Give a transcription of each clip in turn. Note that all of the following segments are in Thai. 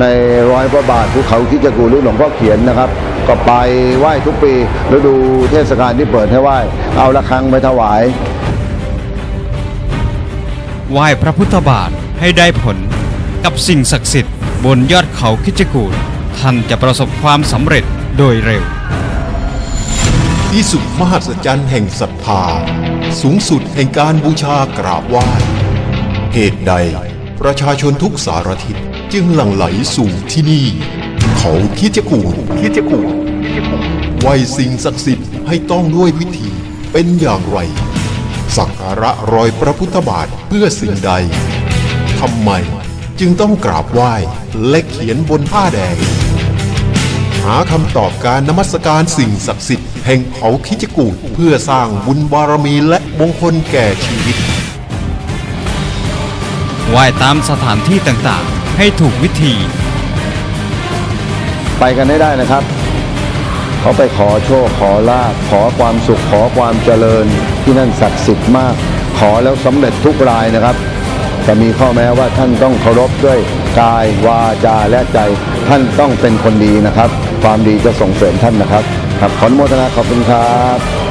ในร้อยพระบาทภูเขาคิจกูรหรือหลวงพ่อเขียนนะครับ ก็ไปไหว้ทุกปีฤดูเทศกาลที่เปิดให้ไหว้ เอาละครังไปถวาย ไหว้พระพุทธบาทให้ได้ผลกับสิ่งศักดิ์สิทธิ์บนยอดเขาคิจกูฏท่านจะประสบความสำเร็จโดยเร็ว ที่สุดมหัศจรรย์แห่งศรัทธา สูงสุดแห่งการบูชากราบไหว้เหตุใด ประชาชนทุกสารทิศจึงหลั่งไหลสู่ที่นี่ เขาคิดจะกูดคิดจะกูดไหวสิ่งศักดิ์สิทธิ์ให้ต้องด้วยวิธีเป็นอย่างไร สักการะรอยพระพุทธบาทเพื่อสิ่งใดทำไมจึงต้องกราบไหว้และเขียนบนผ้าแดง หาคำตอบการนมัสการสิ่งศักดิ์สิทธิ์แห่งเขาคิจกูดเพื่อสร้างบุญบารมีและมงคลแก่ชีวิต ไหว้ตามสถานที่ต่างๆ ให้ถูกวิธี ไปกันให้ได้นะครับเขาไปขอโชคขอลาภขอความสุขขอความเจริญที่นั่นศักดิ์สิทธิ์มาก ขอแล้วสำเร็จทุกรายนะครับแต่มีข้อแม้ว่าท่านต้องเคารพด้วยกายวาจาและใจ ท่านต้องเป็นคนดีนะครับ ความดีจะส่งเสริมท่านนะครับ ครับขออนุโมทนาขอบคุณครับ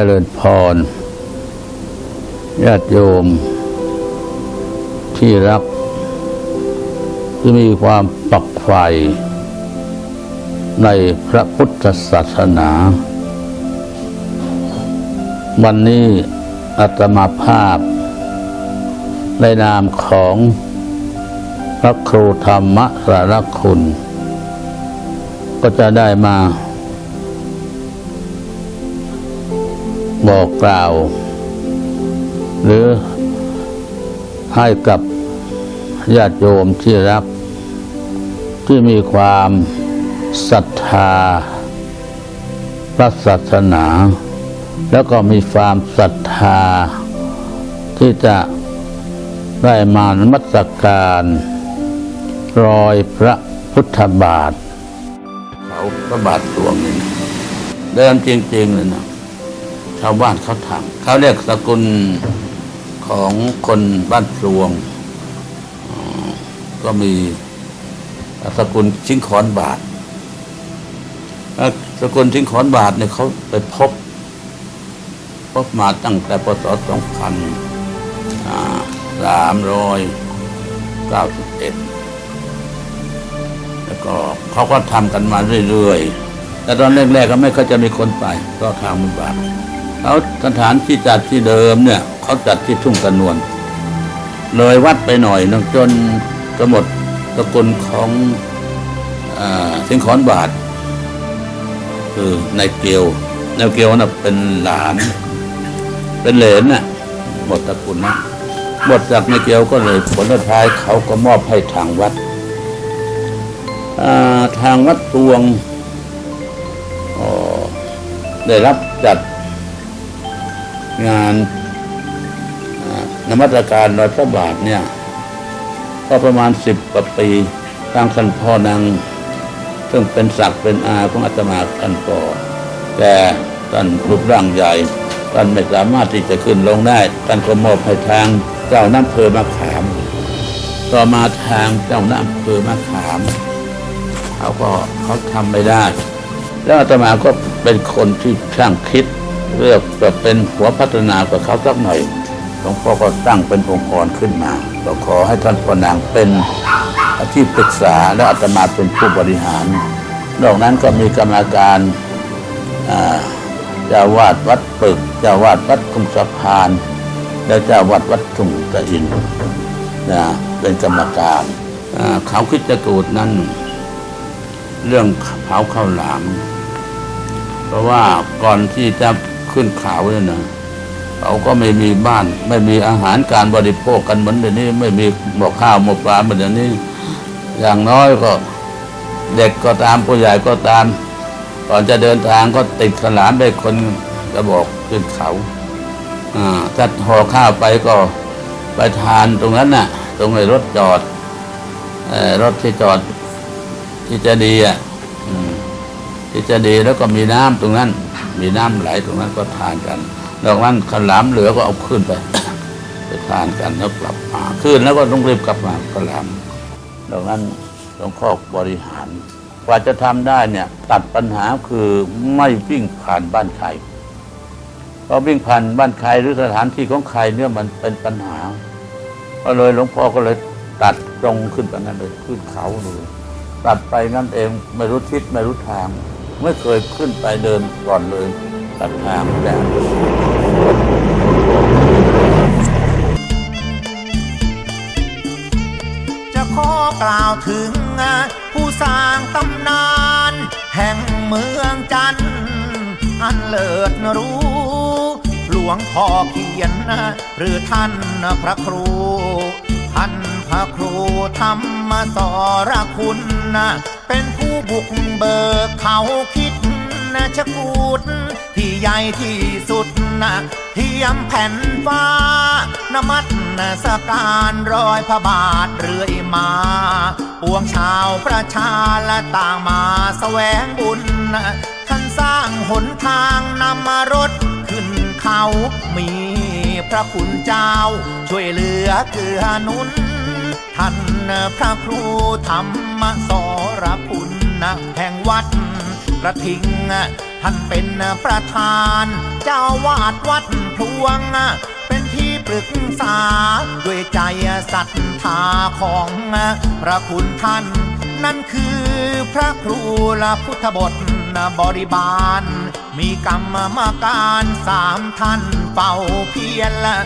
จริญพรญาติโยม ที่รัก ที่มีความปักใฝ่ในพระพุทธศาสนา วันนี้อาตมาภาพ ในนามของพระครูธรรมสารคุณ ก็จะได้มา บอกกล่าว หรือให้กับญาติโยมที่รัก ที่มีความศรัทธาพระศาสนา แล้วก็มีความศรัทธา ที่จะได้มานมัสการ รอยพระพุทธบาทเขาพระบาทหลวงนี่นะเดิมจริงๆเลยนะ ชาวบ้านเขาทำเขาเรียกสกุลของคนบ้านพลวง ก็มีสกุลชิงขอนบาทสกุลชิงขอนบาทเนี่ยเขาไปพบ พบมาตั้งแต่ปศสองพันสามร้อยเก้าสิบเอ็ดแล้วก็เขาก็ทำกันมาเรื่อยๆแต่ตอนแรกๆก็ไม่ค่อยจะมีคนไปก็ทางมันบาท เขาสถานที่จัดที่เดิมเนี่ยเขาจัดที่ทุ่งกระนวลเลยวัดไปหน่อยนึงจนกำหนดสกุลของอสิงขอนบาทคือนายเกียวนายเกียวน่ะเป็นหลาน เป็นเหลนน่ะหมดตระกูลนะหมดจากนายเกียวก็เลยผลสุดท้ายเขาก็มอบให้ทางวัดทางวัดตวงได้รับจัด งานอ่านมัสการรอยพระบาทเนี่ย ก็ประมาณสิบกว่าปีทางท่านพ่อนางซึ่งเป็นศักดิ์เป็นอาของอาตมาท่านก็แต่ท่านรูปร่างใหญ่ท่านไม่สามารถที่จะขึ้นลงได้ท่านก็มอบให้ทางเจ้าน้ำเพอมะขาม ต่อมาทางเจ้าน้ำเพอมะขามเขาก็เขาทำไม่ได้ แล้วอาตมาก็เป็นคนที่ช่างคิด เลือกจะเป็นหัวพัฒนากับเขาสักหน่อยหลวงพ่อก็ตั้งเป็นองค์กรขึ้นมาก็ขอให้ท่านพ่อนางเป็นที่ปรึกษาและอาตมาเป็นผู้บริหาร นอกนั้นก็มีกรรมการเจ้าวาดวัดปึกเจ้าวาดวัดคุมสะพาน และเจ้าวาดวัดทุ่งตะอินนะเป็นกรรมการเขาคิดจะกูดนั้นเรื่องเผาข้าวหลาม เพราะว่าก่อนที่จะ ขึ้นเขาเนี่ยนะเขาก็ไม่มีบ้าน ไม่มีอาหารการบริโภคกันเหมือนเดี๋ยวนี้ ไม่มีหมกข้าวหมกปลาเหมือนเดี๋ยวนี้ อย่างน้อยก็เด็กก็ตามผู้ใหญ่ก็ตามก่อนจะเดินทางก็ติดขลามไปคนกระบอกขึ้นเขาอ่าถ้าห่อข้าวไปก็ไปทานตรงนั้นน่ะ ตรงในรถจอดอรถที่จอดที่จะดีอะที่จะดีแล้วก็มีน้ำตรงนั้น มีน้ำไหลตรงนั้นก็ทานกันนอกนั้นขลามเหลือก็เอาขึ้นไป ไปทานกันแล้วกลับมาขึ้นแล้วก็ต้องรีบกลับมาขลามนอกนั้นหลวงพ่อบริหารกว่าจะทำได้เนี่ยตัดปัญหาคือไม่วิ่งผ่านบ้านใครเพราะวิ่งผ่านบ้านใครหรือสถานที่ของใครเนี่ยมันเป็นปัญหาก็เลยหลวงพ่อก็เลยตัดตรงขึ้นไปงั้นเลยขึ้นเขาเลยตัดไปงั้นเองไม่รู้ทิศไม่รู้ทาง ไม่เคยขึ้นไปเดินก่อนเลยตัดทางแต่จะขอกล่าวถึง ผู้สร้างตำนาน แห่งเมืองจันทร์อันเลิศรู้ หลวงพ่อเขียน หรือท่านพระครู ท่านพระครูธรรมสรคุณ เป็นผู้บุกเบิกเขาคิดนะชะกูด ที่ใหญ่ที่สุดนะเทียมแผ่นฟ้านมัดนะสการรอยพระบาทเรื่อยมา ปวงชาวประชาละต่างมาแสวงบุญท่านสร้างหนทางนำมารถขึ้นเขา มีพระคุณเจ้า ช่วยเหลือเกื้อหนุนท่าน พระครูธรรมสรคุณนะแห่งวัดกระทิงท่านเป็นประธาน เจ้าวาดวัดพลวง เป็นที่ปรึกษา ด้วยใจศรัทธาของพระคุณท่าน นั่นคือพระครูละพุทธบทบริบาล มีกรรมมาการสามท่านเป่าเพียรละ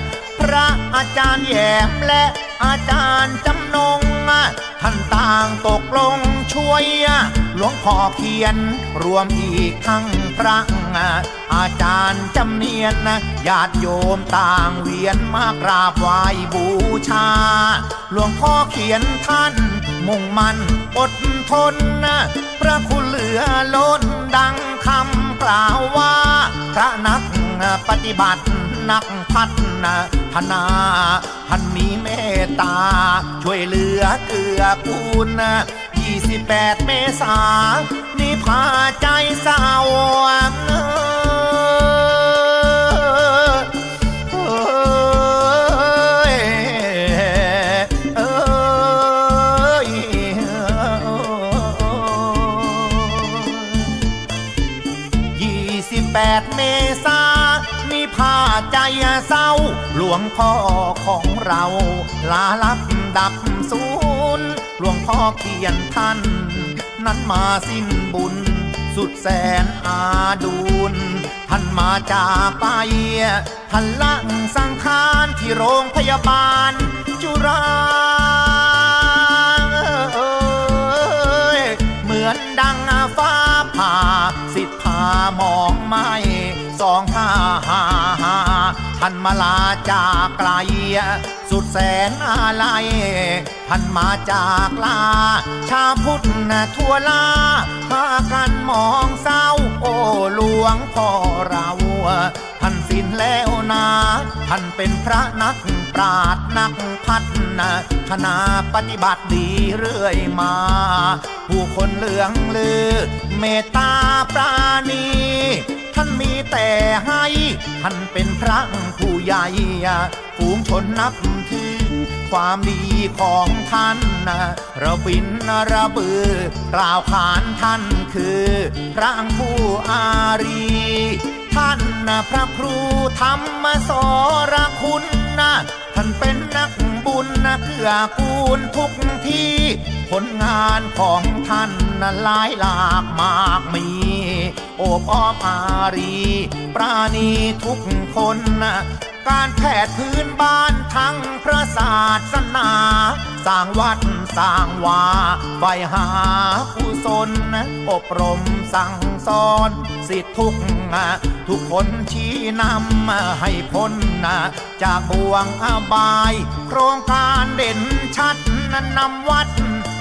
พระอาจารย์แยมและ อาจารย์จำนง ท่านต่างตกลงช่วย หลวงพ่อเขียน รวมอีกทั้งพระอาจารย์จำเนียนญาติโยมต่างเวียนมากราบไหว้บูชา หลวงพ่อเขียนท่าน มุ่งมั่นอดทนพระคุณเหลือล้นดังคำกล่าวว่า พระนักปฏิบัติ นักพัฒนาท่านมีเมตตา ช่วยเหลือเกื้อกูล28 เมษานี่พาใจเศร้าเอ้ยเอ้ย28เมษา ใจเศร้า หลวงพ่อของเราลาลับดับศูนย์หลวงพ่อเขียนท่าน นั้นมาสิ้นบุญ สุดแสนอาดูลท่านมาจากไปท่านลังสังขารที่โรงพยาบาล จุฬาเหมือนดังฟ้าผ่า สิทธามองไม่สองห้าห้าห้า ท่านมาลาจากไกล สุดแสนอะไรท่านมาจากลา ชาพุทธทั่วลาพากันมองเศร้า โอ้หลวงพ่อเราท่านสิ้นแล้วนาท่านเป็นพระนักปราดนักพัฒนาคณะปฏิบัติดีเรื่อยมา ผู้คนเหลืองลือ เมตตาปราณี ท่านมีแต่ให้ ท่านเป็นพระผู้ใหญ่ฝูงชนนับถือ ความดีของท่านระบินระบือกล่าวขานท่านคือพระผู้อารี ท่านนะพระครูธรรมสรคุณนะท่านเป็นนักบุญนะเกื้อกูลทุกที่ ผลงานของท่านนะหลายหลากมากมี โอบอ้อมอารี ปราณีทุกคนนะการแพทย์พื้นบ้านทั้งพระศาสนา สร้างวัดสร้างวาไฟหากุศลอบรมสั่งสอน สิทธิทุกทุกคนชี้นำให้พ้นจากบ่วงอบาย โครงการเด่นชัดนั้นนำวัด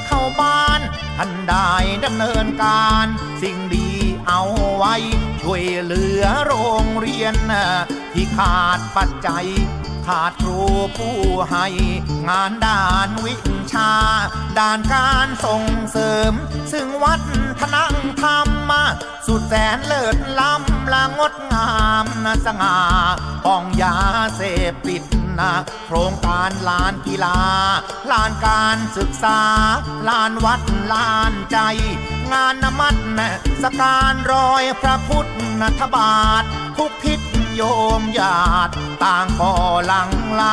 เข้าบ้าน ท่านได้ดำเนินการสิ่งดี เอาไว้ ช่วยเหลือโรงเรียน ที่ขาดปัจจัย ขาดครูผู้ให้ งานด้านวิชา ด้านการส่งเสริม ซึ่งวัฒนธรรมสุดแสนเลิศล้ำละงดงามนะสง่าป้องยาเสพติดนะโครงการลานกีฬา ลานการศึกษา ลานวัดลานใจ งานนมัดนะสการรอยพระพุทธทบาททุกทิศโยมญาติต่างก่อหลังไหล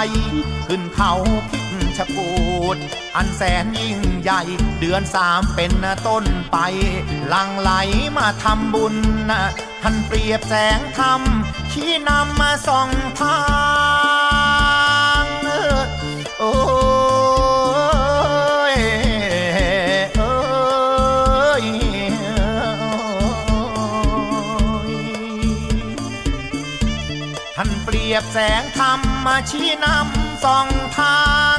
ขึ้นเขาคิชกูดอันแสนยิ่งใหญ่เดือนสามเป็นต้นไปหลังไหลมาทำบุญท่านเปรียบแสงธรรมชี้นำมาส่องทา ยบแสงธรรมมาชี้นำสองทาง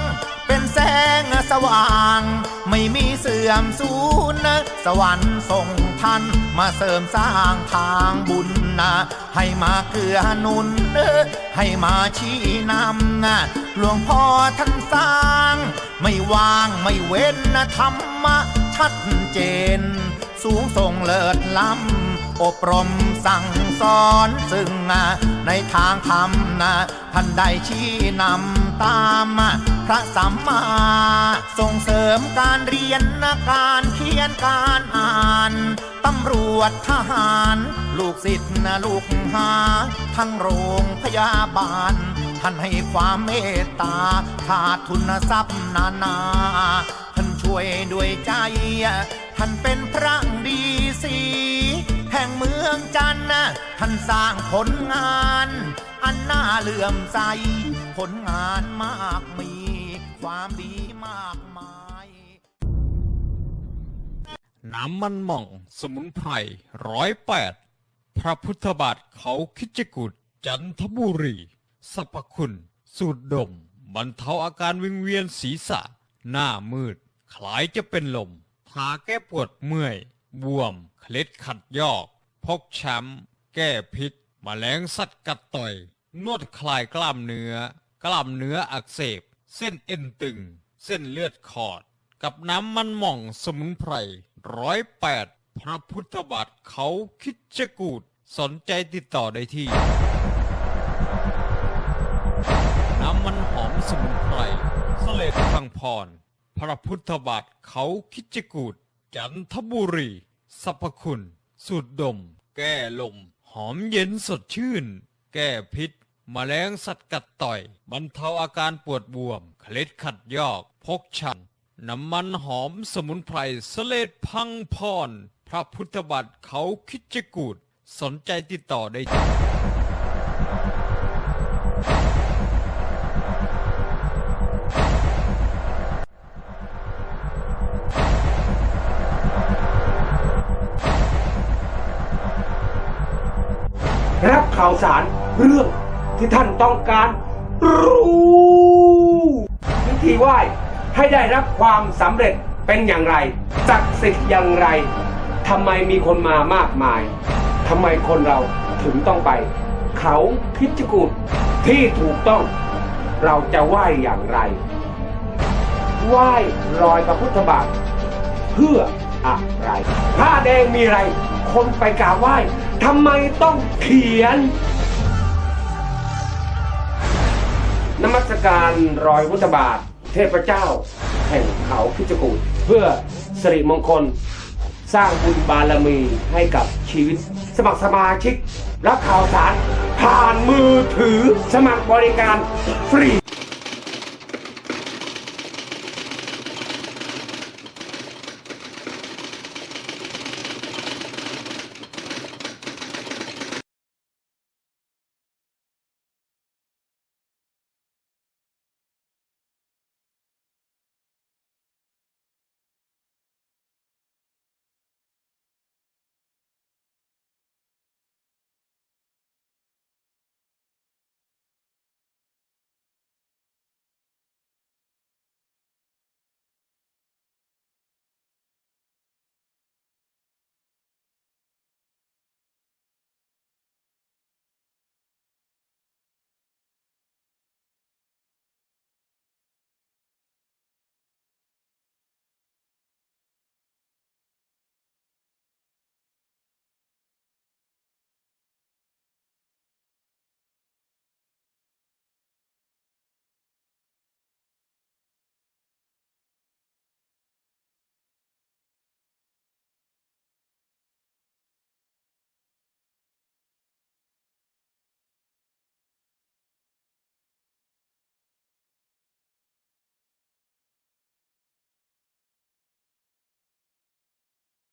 เป็นแสงสว่าง ไม่มีเสื่อมสูญนะสวรรค์ส่งท่านมาเสริมสร้างทางบุญนะให้มาเกื้อหนุนเด้อให้มาชี้นำนะหลวงพ่อท่านสร้าง ไม่วางไม่เว้นนะธรรมะชัดเจน สูงส่งเลิศล้ำ อบรมสั่งสอนซึ่งในทางธรรมนะท่านได้ชี้นำตามพระสัมมาส่งเสริมการเรียนนะการเขียนการอ่านตำรวจทหาร ลูกศิษย์นะลูกหา ทั้งโรงพยาบาลท่านให้ความเมตตาขาดทุนทรัพย์นานา ท่านช่วยด้วยใจ ท่านเป็นพระดีสี องจันทร์ท่านสร้างผลงาน อันน่าเลื่อมใส ผลงานมากมี ความดีมากมาย น้ำมันหม่อง สมุนไพรร้อยแปดพระพุทธบาทเขาคิจกุฎจันทบุรีสรรพคุณ สูดดม บรรเทาอาการวิงเวียนศีรษะ หน้ามืด คล้ายจะเป็นลมทาแก้ปวดเมื่อย บวม เคล็ดขัดยอก พกช้ำแก้พิษมแมลงสัตว์กัดต่อย นวดคลายกล้ามเนื้อ กล้ามเนื้ออักเสบ เส้นเอ็นตึง เส้นเลือดขอด กับน้ำมันหม่องสมุนไพรร้อยแปดพระพุทธบาทเขาคิดจกูด สนใจติดต่อได้ที่ น้ำมันหอมสมุนไพรสเลดพังพร พระพุทธบาทเขาคิดจกูด จันทบุรี สรรพคุณ สูดดม แก้ลม หอมเย็นสดชื่น แก้พิษแมลงสัตว์กัดต่อย บรรเทาอาการปวดบวม เคล็ดขัดยอก พกชัน น้ำมันหอมสมุนไพรสเลดพังพร พระพุทธบาทเขาคิดจกูด สนใจติดต่อได้ที่ รับข่าวสารเรื่องที่ท่านต้องการรู้วิธีไหว้ให้ได้รับความสำเร็จเป็นอย่างไรศักดิ์สิทธิ์อย่างไรทำไมมีคนมามากมายทำไมคนเราถึงต้องไป เขาคิดจกูดที่ถูกต้อง เราจะไหว้อย่างไร ไหว้รอยพระพุทธบาทเพื่ออะไรผ้าแดงมีอะไร คนไปกราบไหว้ ทำไมต้องเขียน นมัสการรอยพุทธบาท เทพเจ้า แห่งเขาคิจกูฏเพื่อสิริมงคล สร้างบุญบารมีให้กับชีวิต สมัครสมาชิก รับข่าวสาร ผ่านมือถือสมัครบริการฟรี